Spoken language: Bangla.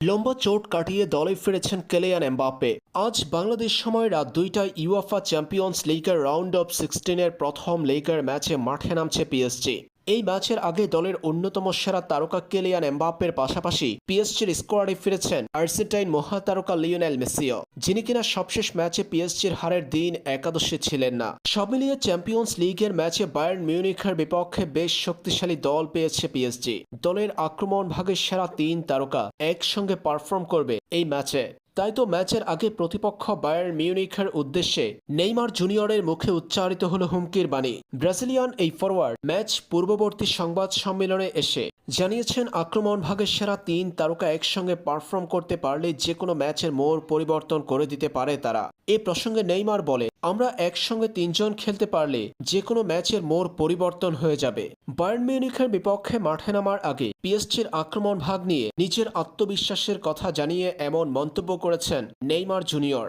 লম্বা চোট কাটিয়ে দলে ফিরেছেন কেলেয়ান এমবাপ্পে। আজ বাংলাদেশ সময় রাত দুইটায় ইউএফা চ্যাম্পিয়ন্স লিগের রাউন্ড অফ সিক্সটিনের প্রথম লিগের ম্যাচে মাঠে নামছে পিএসজি। এই ম্যাচের আগে দলের অন্যতম সেরা তারকা কেলিয়ান এমবাপ্পের পাশাপাশি পিএসজির স্কোয়াডে ফিরেছেন আর্জেন্টাইন মহাতারকা লিওনেল মেসিও, যিনি কিনা সবশেষ ম্যাচে পিএসজির হারের দিন একাদশে ছিলেন না। সব মিলিয়ে চ্যাম্পিয়ন্স লিগের ম্যাচে বায়ার্ন মিউনিখের বিপক্ষে বেশ শক্তিশালী দল পেয়েছে পিএসজি। দলের আক্রমণ ভাগের সেরা তিন তারকা একসঙ্গে পারফর্ম করবে এই ম্যাচে। তাই তো ম্যাচের আগে প্রতিপক্ষ বায়ার মিউনিখের উদ্দেশ্যে নেইমার জুনিয়রের মুখে উচ্চারিত হল হুমকির বাণী। ব্রাজিলিয়ান এই ফরওয়ার্ড ম্যাচ পূর্ববর্তী সংবাদ সম্মেলনে এসে জানিয়েছেন, আক্রমণ ভাগের সেরা তিন তারকা একসঙ্গে পারফর্ম করতে পারলে যে কোনো ম্যাচের মোড় পরিবর্তন করে দিতে পারে তারা। এ প্রসঙ্গে নেইমার বলে, আমরা একসঙ্গে তিনজন খেলতে পারলে যে কোনো ম্যাচের মোড় পরিবর্তন হয়ে যাবে। বায়ার্ন মিউনিখের বিপক্ষে মাঠে নামার আগে পিএসজির আক্রমণ ভাগ নিয়ে নিজের আত্মবিশ্বাসের কথা জানিয়ে এমন মন্তব্য করেছেন নেইমার জুনিয়র।